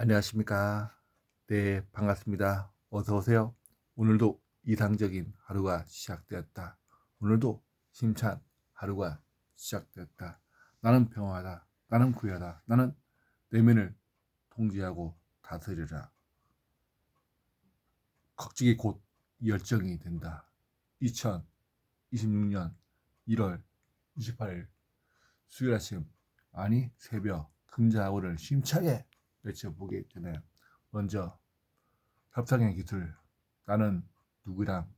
안녕하십니까. 네, 반갑습니다. 어서 오세요. 오늘도 이상적인 하루가 시작되었다. 오늘도 힘찬 하루가 시작되었다. 나는 평화다. 나는 구야다. 나는 내면을 통제하고 다스리라. 걱정이 곧 열정이 된다. 2026년 1월 28일 수요일 아침, 아니 새벽 금자하고를 심차게 외쳐보게 되네요. 먼저 협상의 기술 나는 누구랑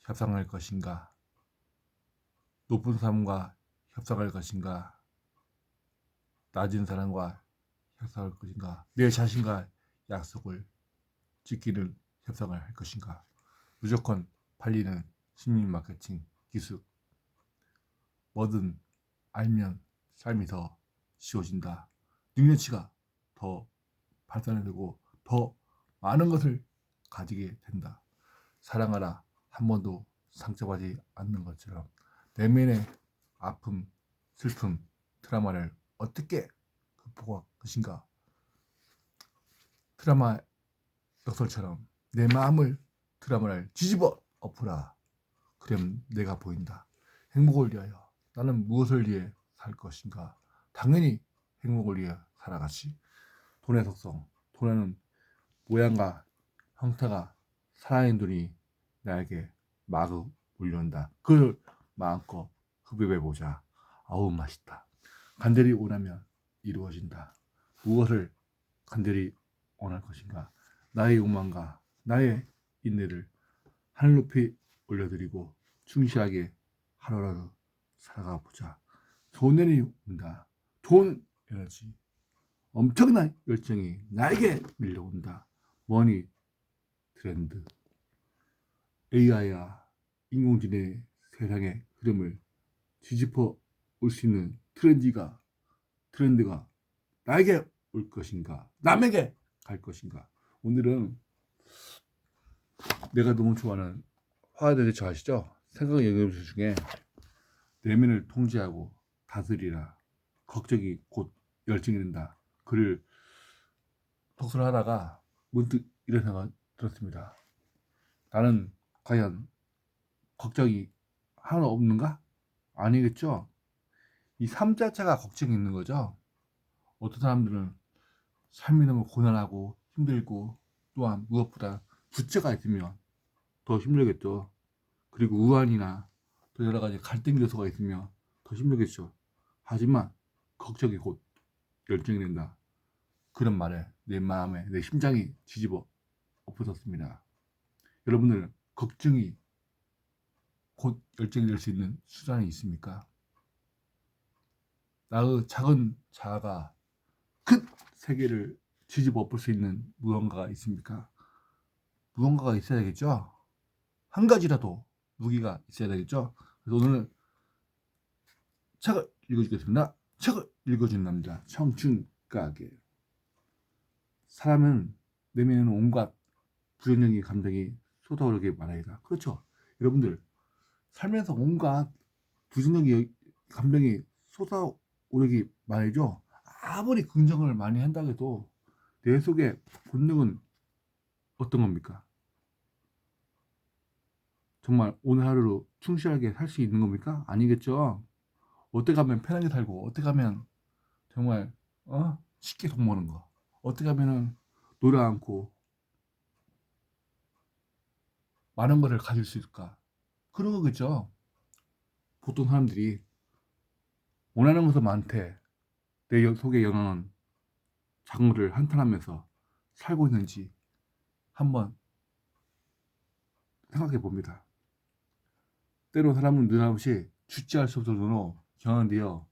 협상할 것인가 높은 사람과 협상할 것인가 낮은 사람과 협상할 것인가 내 자신과 약속을 지키는 협상을 할 것인가 무조건 팔리는 심리 마케팅 기술 뭐든 알면 삶이 더 쉬워진다 능력치가 더 발전되고 더 많은 것을 가지게 된다. 사랑하라 한 번도 상처받지 않는 것처럼 내면의 아픔, 슬픔, 트라우마를 어떻게 극복할 것인가? 트라우마 역설처럼 내 마음을 트라우마를 뒤집어 엎으라. 그럼 내가 보인다. 행복을 위하여 나는 무엇을 위해 살 것인가? 당연히 행복을 위해 살아가지. 돈의 속성. 돈에는 모양과 형태가 살아있는 돈이 나에게 마구 몰려온다. 그걸 마음껏 흡입해 보자. 아우 맛있다. 간절히 원하면 이루어진다. 무엇을 간절히 원할 것인가? 나의 욕망과 나의 인내를 하늘 높이 올려드리고 충실하게 하루라도 살아가 보자. 좋은 일이 온다. 좋은 에너지. 엄청난 열정이 나에게 밀려온다. 머니 트렌드. AI와 인공지능의 세상의 흐름을 뒤집어 올 수 있는 트렌디가 트렌드가 나에게 올 것인가? 남에게 갈 것인가? 오늘은 내가 너무 좋아하는 대해서 아시죠? 생각 연구소 중에 내면을 통제하고 다스리라. 걱정이 곧 열정이 된다. 글을 독서를 하다가 문득 이런 생각이 들었습니다. 나는 과연 걱정이 하나 없는가? 아니겠죠? 이 삶 자체가 걱정이 있는 거죠. 어떤 사람들은 삶이 너무 고난하고 힘들고 또한 무엇보다 부채가 있으면 더 힘들겠죠. 그리고 우환이나 또 여러 가지 갈등 요소가 있으면 더 힘들겠죠. 하지만 걱정이 곧 열정이 된다. 그런 말에 내 마음에 내 심장이 뒤집어 엎어졌습니다. 여러분들 걱정이 곧 열정이 될 수 있는 수단이 있습니까? 나의 작은 자아가 큰 세계를 뒤집어 엎을 수 있는 무언가가 있습니까? 무언가가 있어야 되겠죠? 한 가지라도 무기가 있어야 되겠죠? 그래서 오늘 책을 읽어주겠습니다. 책을 읽어준 남자 청춘 가게 사람은 내면에는 온갖 부정적인 감정이 쏟아오르게 말하이다. 그렇죠. 여러분들 살면서 온갖 부정적인 감정이 쏟아오르기 말이죠. 아무리 긍정을 많이 한다고 해도 내 속의 본능은 어떤 겁니까? 정말 오늘 하루로 충실하게 살 수 있는 겁니까? 아니겠죠. 어떻게 하면 편하게 살고 어떻게 하면 정말 어? 쉽게 돈 버는 거 어떻게 하면은 노래 않고 많은 것을 가질 수 있을까? 그런 거겠죠? 보통 사람들이 원하는 것은 많대. 내 속에 영향은 작은 것을 한탄하면서 살고 있는지 한번 생각해 봅니다. 때로 사람은 느닷없이 주체할 수 없을 정도로 경황되어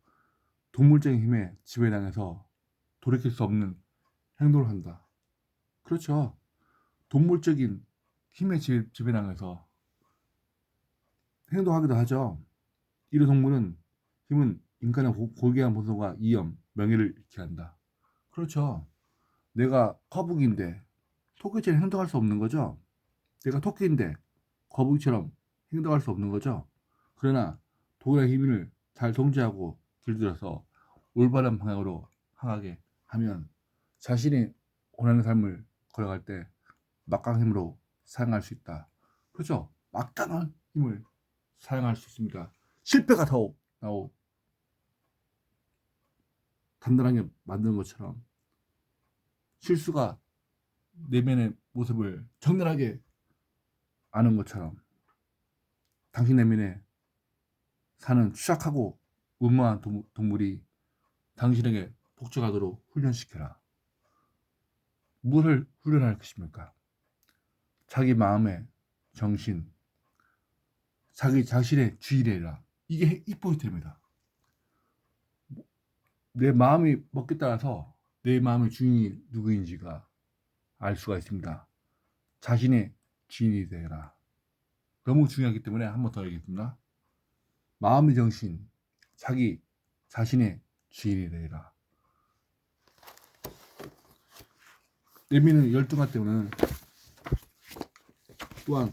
동물적인 힘에 지배당해서 돌이킬 수 없는 행동을 한다. 그렇죠. 동물적인 힘에 지배당해서 행동하기도 하죠. 이런 동물은 힘은 인간의 고귀한 본성과 이염, 명예를 잃게 한다. 그렇죠. 내가 거북인데 토끼처럼 행동할 수 없는 거죠. 내가 토끼인데 거북이처럼 행동할 수 없는 거죠. 그러나 독일의 힘을 잘 통제하고 길들여서 올바른 방향으로 향하게 하면 자신의 원하는 삶을 걸어갈 때 막강한 힘으로 사용할 수 있다. 그렇죠? 막강한 힘을 사용할 수 있습니다. 실패가 더욱 나오 단단하게 만드는 것처럼 실수가 내면의 모습을 적나라하게 아는 것처럼 당신 내면에 사는 취약하고 무모한 동- 동물이 당신에게 복종하도록 훈련시켜라. 무엇을 훈련할 것입니까? 자기 마음의 정신, 자기 자신의 주의래라. 이게 이 포인트입니다. 내 마음이 먹기 따라서 내 마음의 주인이 누구인지가 알 수가 있습니다. 자신의 주인이 되라. 너무 중요하기 때문에 한 번 더 얘기했습니다. 마음의 정신, 자기 자신의 주인이 되라. 내미는 열등감 때문에 또한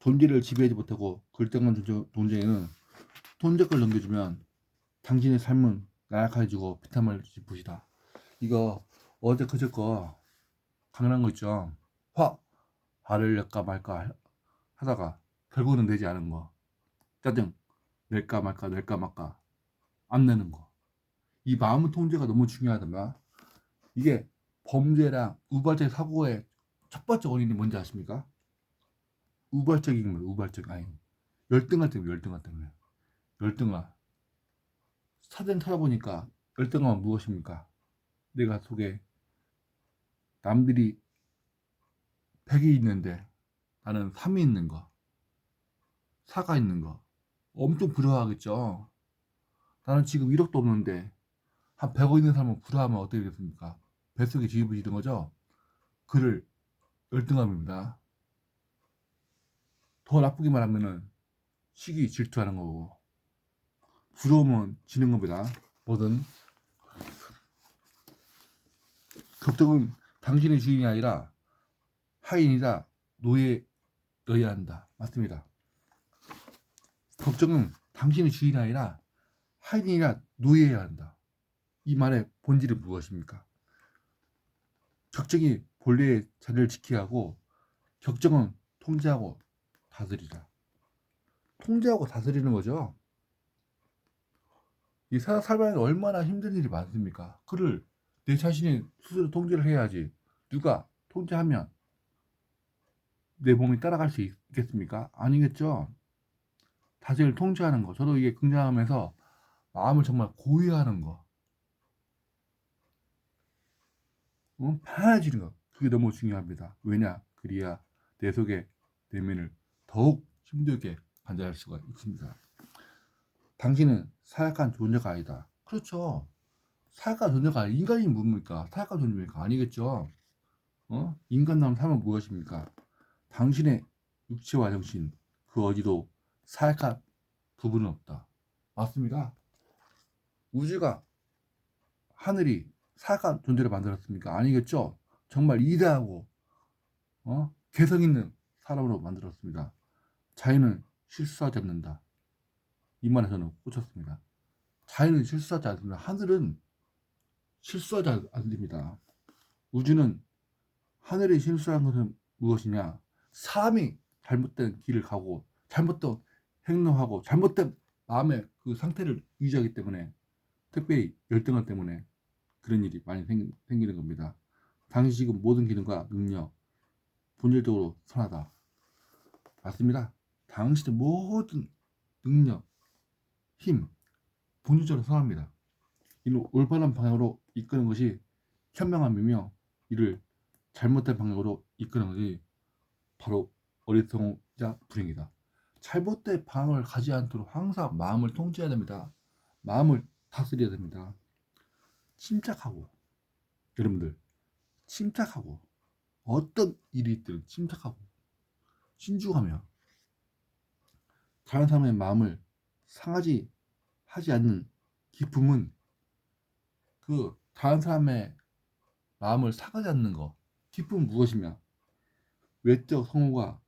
존재를 지배하지 못하고 글등한 존재- 존재에는 돈적을 넘겨주면 당신의 삶은 나약해지고 비참할 것이다. 이거 어제 그저거 강연한 거 있죠. 화 화를 낼까 말까 하다가 결국은 내지 않은 거. 짜증 낼까 말까 낼까 말까 안 내는 거. 이 마음 통제가 너무 중요하다면 이게 범죄랑 우발적 사고의 첫 번째 원인이 뭔지 아십니까? 우발적인 거 우발적 아니 열등감 때문에 열등감 때문에 열등감 사전 찾아보니까 열등감은 무엇입니까? 내가 속에 남들이 100이 있는데 나는 3이 있는 거 4가 있는 거 엄청 부러워하겠죠 나는 지금 1억도 없는데 한 100억 있는 사람은 부러워하면 어떻게 되겠습니까? 뱃속에 지는 거죠 그를 열등감입니다 더 나쁘게 말하면은 시기 질투하는 거고 부러우면 지는 겁니다. 뭐든 격정은 당신의 주인이 아니라 하인이다 노예여야 한다. 맞습니다. 격정은 당신의 주인이 아니라 하인이라 노예여야 한다. 이 말의 본질은 무엇입니까? 격정이 본래의 자리를 지켜야 하고 격정은 통제하고 다스리자. 통제하고 다스리는 거죠. 이 사- 살아가는 얼마나 힘든 일이 많습니까? 그를 내 자신이 스스로 통제를 해야지. 누가 통제하면 내 몸이 따라갈 수 있겠습니까? 아니겠죠. 자신을 통제하는 거. 저도 이게 긍정하면서 마음을 정말 고유하는 거. 응? 편해지는 거. 그게 너무 중요합니다. 왜냐? 그리야 내 속에 내면을 더욱 힘들게 관찰할 수가 있습니다. 당신은 사약한 존재가 아니다. 그렇죠. 사약한 존재가 인간이 뭡니까? 사약한 존재입니까? 아니겠죠. 어? 인간다운 삶은 무엇입니까? 당신의 육체와 정신 그 어디도 사약한 부분은 없다. 맞습니다. 우주가 하늘이 사약한 존재를 만들었습니까? 아니겠죠. 정말 이대하고 어? 개성 있는 사람으로 만들었습니다. 자연은 실수하지 않는다. 이 말에 저는 꽂혔습니다. 자연은 실수하지 않습니다. 하늘은 실수하지 않- 않습니다. 우주는 하늘이 실수한 것은 무엇이냐? 사람이 잘못된 길을 가고 잘못된 행동하고 잘못된 마음의 그 상태를 유지하기 때문에 특별히 열등감 때문에 그런 일이 많이 생, 생기는 겁니다. 당신 지금 모든 기능과 능력 본질적으로 선하다. 맞습니다. 당신의 모든 능력, 힘, 본질적으로 선합니다. 이는 올바른 방향으로 이끄는 것이 현명함이며 이를 잘못된 방향으로 이끄는 것이 바로 어리석음자 불행이다. 잘못된 방향을 가지 않도록 항상 마음을 통제해야 됩니다. 마음을 다스려야 됩니다. 침착하고 여러분들 침착하고 어떤 일이 있든 침착하고 신중하며 다른 사람의 마음을 상하지 하지 않는 기쁨은 그 다른 사람의 마음을 상하지 않는 거 기쁨은 무엇이냐 외적 성호가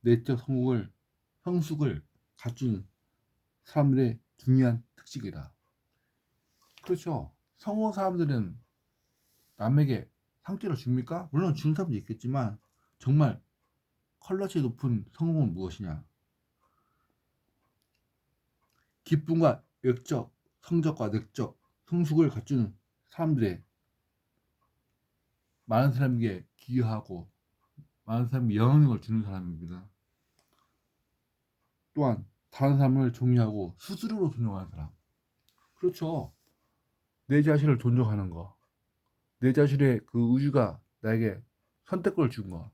내적 성호를 성숙을 갖춘 사람들의 중요한 특징이다. 그렇죠. 성호 사람들은 남에게 상처를 줍니까? 물론 주는 사람도 있겠지만 정말 퀄러치 높은 성공은 무엇이냐? 기쁨과 외적, 성적과 내적, 성숙을 갖추는 사람들의 많은 사람에게 기여하고 많은 사람에게 영향력을 주는 사람입니다. 또한 다른 사람을 존경하고 스스로로 존경하는 사람. 그렇죠. 내 자신을 존중하는 거. 내 자신의 그 우주가 나에게 선택권을 준 거.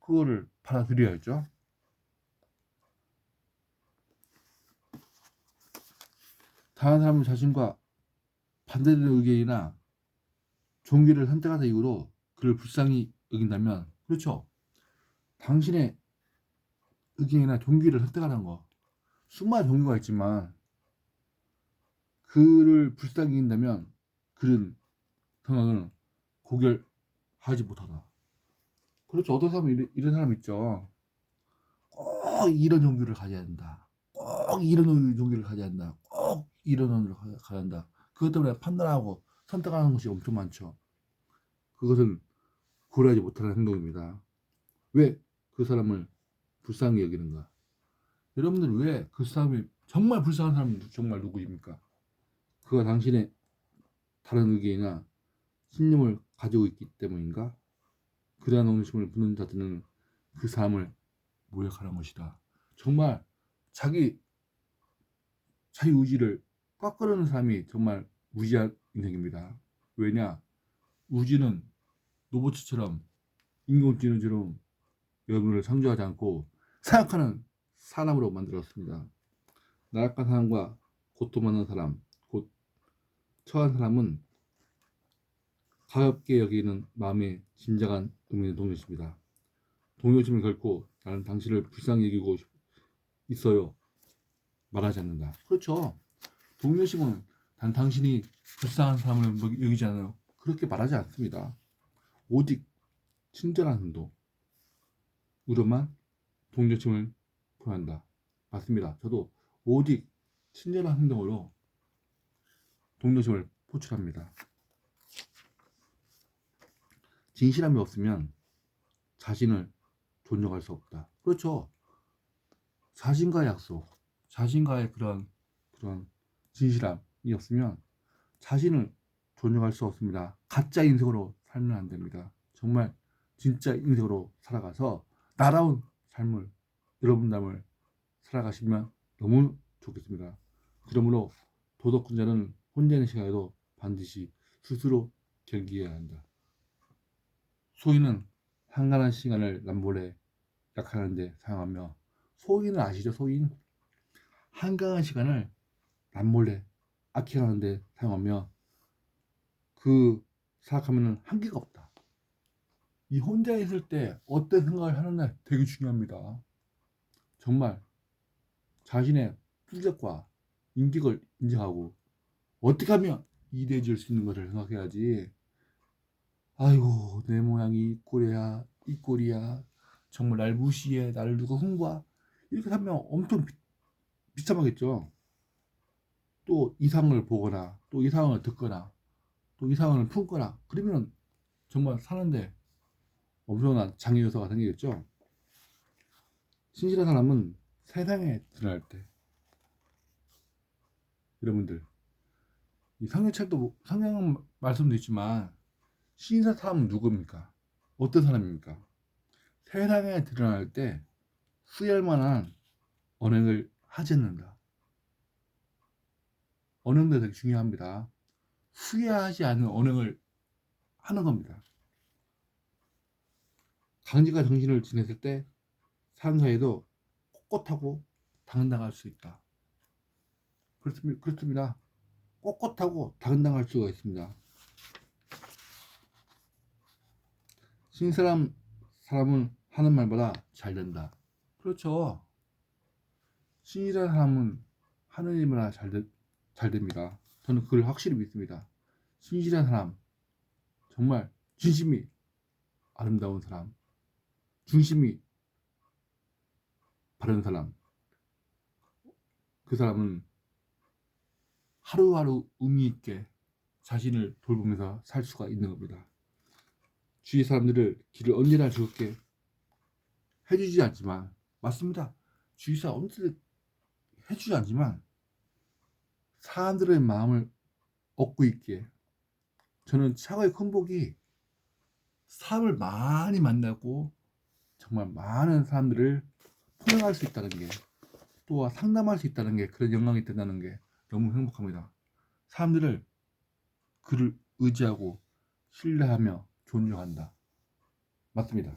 그거를 받아들여야죠. 다른 사람은 자신과 반대되는 의견이나 종기를 선택하는 이유로 그를 불쌍히 여긴다면 그렇죠. 당신의 의견이나 종기를 선택하는 거 수많은 종교가 있지만 그를 불쌍히 여긴다면 그런 생각은 고결하지 못하다. 그렇죠. 어떤 사람은 이런, 이런 사람 있죠. 꼭 이런 종교를 가져야 된다. 꼭 이런 종교를 가져야 한다. 꼭 이런 종교를 가- 가져야 한다. 그것 때문에 판단하고 선택하는 것이 엄청 많죠. 그것은 고려하지 못하는 행동입니다. 왜 그 사람을 불쌍히 여기는가? 여러분들 왜 그 사람이 정말 불쌍한 사람은 정말 누구입니까? 그가 당신의 다른 의견이나 신념을 가지고 있기 때문인가? 그러한 옹심을 부는 자들은 그 사람을 모욕하는 것이다. 정말 자기 자기 의지를 꺾으려는 사람이 정말 무지한 인생입니다. 왜냐? 우주는 로봇처럼 인공지능처럼 여러분을 상주하지 않고 생각하는 사람으로 만들었습니다. 나락한 사람과 고통받는 사람, 곧 처한 사람은 가볍게 여기는 마음의 진정한 의미의 동요십니다. 동요심을 결코 나는 당신을 불쌍히 여기고 싶- 있어요. 말하지 않는다. 그렇죠. 동요심은 단 당신이 불쌍한 사람을 뭐 여기지 않아요. 그렇게 말하지 않습니다. 오직 친절한 행동, 으로만 동료심을 표한다. 맞습니다. 저도 오직 친절한 행동으로 동료심을 포출합니다. 진실함이 없으면 자신을 존중할 수 없다. 그렇죠. 자신과의 약속, 자신과의 그런 그런 진실함이 없으면 자신을 존중할 수 없습니다. 가짜 인생으로 살면 안 됩니다. 정말 진짜 인생으로 살아가서 나라운 삶을 여러분 삶을 살아가시면 너무 좋겠습니다. 그러므로 도덕군자는 혼자 있는 시간에도 반드시 스스로 경기해야 한다. 소인은 한가한 시간을 남몰래 약하는데 사용하며 소인은 아시죠? 소인 한가한 시간을 남몰래 아껴가는데 사용하며 그 생각하면은 한계가 없다. 이 혼자 있을 때 어떤 생각을 하느냐 되게 중요합니다. 정말 자신의 품격과 인격을 인정하고 어떻게 하면 이대해질 수 있는 것을 생각해야지. 아이고 내 모양이 이 꼴이야 이 꼴이야 정말 날 무시해 나를 누가 흠과 이렇게 하면 엄청 비, 비참하겠죠. 또 이상을 보거나 또 이상을 듣거나 또 이상을 품거나 그러면 정말 사는데 엄청난 장애 요소가 생기겠죠. 신실한 사람은 세상에 드러날 때 여러분들 이 성경책도 성경 말씀도 있지만 신실한 사람은 누굽니까? 어떤 사람입니까? 세상에 드러날 때 후회할 만한 언행을 하지 않는다. 언행도 되게 중요합니다. 후회하지 않는 언행을 하는 겁니다. 강지가 정신을 지냈을 때 사람 사이에도 꼿꼿하고 당당할 수 있다. 그렇습니다. 그렇습니다. 꼿꼿하고 당당할 수가 있습니다. 신사람 사람은 하는 말보다 잘 된다. 그렇죠. 신이라는 사람은 하는 일마다 잘, 되, 잘 됩니다. 저는 그걸 확실히 믿습니다. 신실한 사람, 정말 진심이 아름다운 사람, 중심이 바른 사람, 그 사람은 하루하루 의미 있게 자신을 돌보면서 살 수가 있는 겁니다. 주위 사람들을 길을 언제나 즐겁게 해주지 않지만 맞습니다. 주위 사람 언제나 해주지 않지만 사람들의 마음을 얻고 있기에 저는 차가의 큰 복이 사람을 많이 만나고 정말 많은 사람들을 포용할 수 있다는 게또 상담할 수 있다는 게 그런 영광이 된다는 게 너무 행복합니다. 사람들을 그를 의지하고 신뢰하며 존중한다. 맞습니다.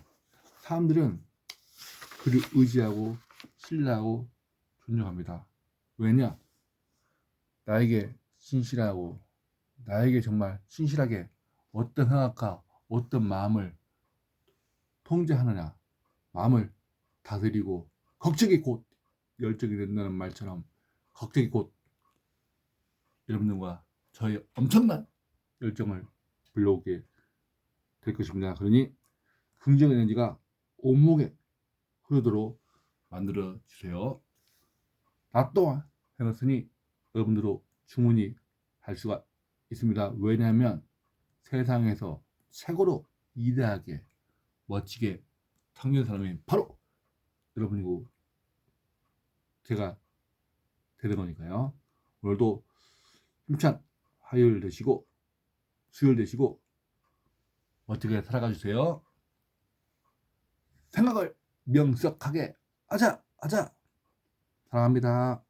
사람들은 그를 의지하고 신뢰하고 존중합니다. 왜냐? 나에게 신실하고 나에게 정말 신실하게 어떤 생각과 어떤 마음을 통제하느냐 마음을 다스리고 걱정이 곧 열정이 된다는 말처럼 걱정이 곧 여러분들과 저의 엄청난 열정을 불러오게 될 것입니다. 그러니 긍정 에너지가 온몸에 흐르도록 만들어 주세요. 나 또한 해놨으니 여러분들도 충분히 할 수가 있습니다. 왜냐하면 세상에서 최고로 위대하게 멋지게 창조한 사람이 바로 여러분이고 제가 되는 거니까요. 오늘도 힘찬 화요일 되시고 수요일 되시고 멋지게 살아가 주세요. 생각을 명석하게 하자 하자 사랑합니다.